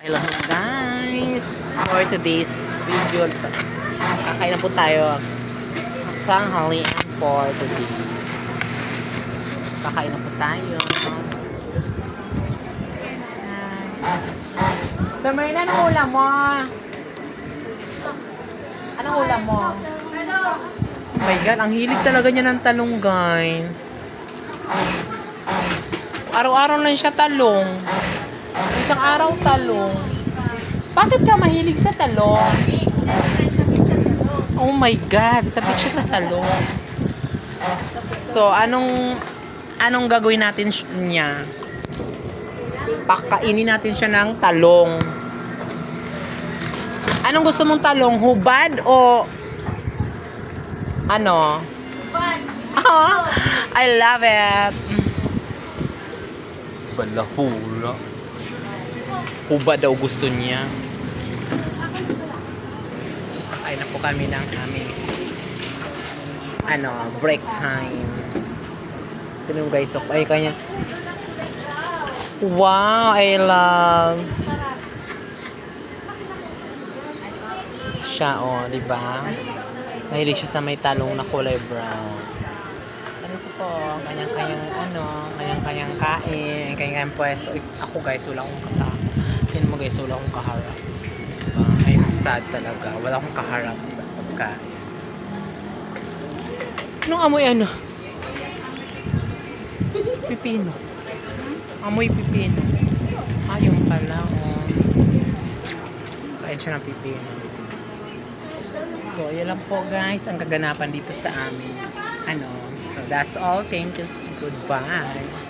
Hello guys! For today's video, kakain na po tayo sa halian for today. Kakain na po tayo. Damarina, anong ulam mo? Anong ulam mo? Oh my God, ang hilig talaga niya ng talong, guys. Araw-araw lang siya talong. Isang araw talong. Bakit ka mahilig sa talong? Oh my God, sabit siya sa talong. So, anong anong gagawin natin niya? Pakainin natin siya ng talong. Anong gusto mong talong? Hubad o ano? Ah, I love it. Balahura. Hubad daw gusto niya. Ay na po kami ng aming ano, break time. Mo guys, ay kanya. Wow, I love. Siya, oh, di ba? Mahilig siya sa may talong na kulay brown. Ano ito po? Kanyang-kanyang ano, kanyang-kanyang kain, kanyang-kanyang pwesto. Ako guys, wala akong kasama. Tingnan mo guys, wala akong kaharap. Diba? I'm sad talaga. Wala akong kaharap sa pagkain. Anong amoy ano? Pipino. Amoy pipino. Ayun pala, oh. Kain siya ng pipino. So, yun lang po guys, ang kaganapan dito sa amin. Ano, so that's all. Thank you. Goodbye.